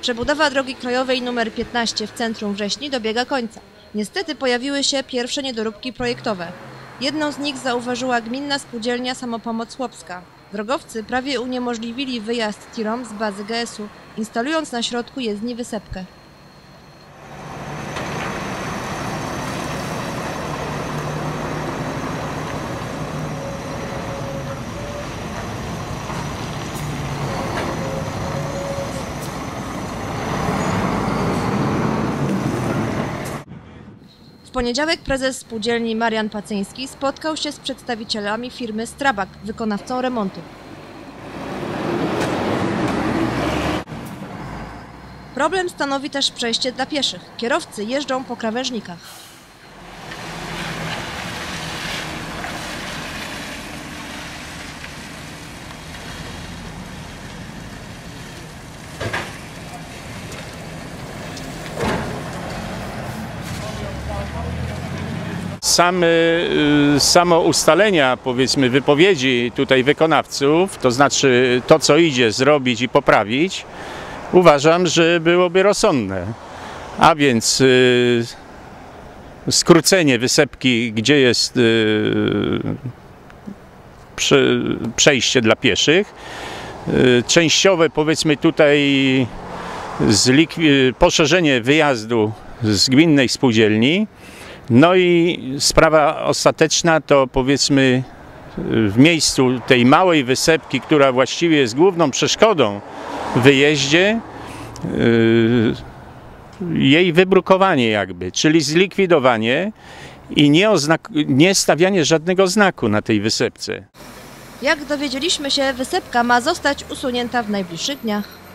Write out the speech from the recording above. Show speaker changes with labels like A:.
A: Przebudowa drogi krajowej nr 15 w centrum Wrześni dobiega końca. Niestety pojawiły się pierwsze niedoróbki projektowe. Jedną z nich zauważyła gminna spółdzielnia Samopomoc Chłopska. Drogowcy prawie uniemożliwili wyjazd tirom z bazy GS-u, instalując na środku jezdni wysepkę. W poniedziałek prezes spółdzielni Marian Pacyński spotkał się z przedstawicielami firmy Strabag, wykonawcą remontu. Problem stanowi też przejście dla pieszych. Kierowcy jeżdżą po krawężnikach.
B: Same, y, samo ustalenia, powiedzmy, wypowiedzi tutaj wykonawców, to znaczy to, co idzie zrobić i poprawić, uważam, że byłoby rozsądne. A więc y, skrócenie wysepki, gdzie jest y, prze, przejście dla pieszych, częściowe, powiedzmy, tutaj poszerzenie wyjazdu z gminnej spółdzielni. No i sprawa ostateczna to powiedzmy w miejscu tej małej wysepki, która właściwie jest główną przeszkodą w wyjeździe, yy, jej wybrukowanie jakby, czyli zlikwidowanie i nie, nie stawianie żadnego znaku na tej wysepce.
A: Jak dowiedzieliśmy się, wysepka ma zostać usunięta w najbliższych dniach.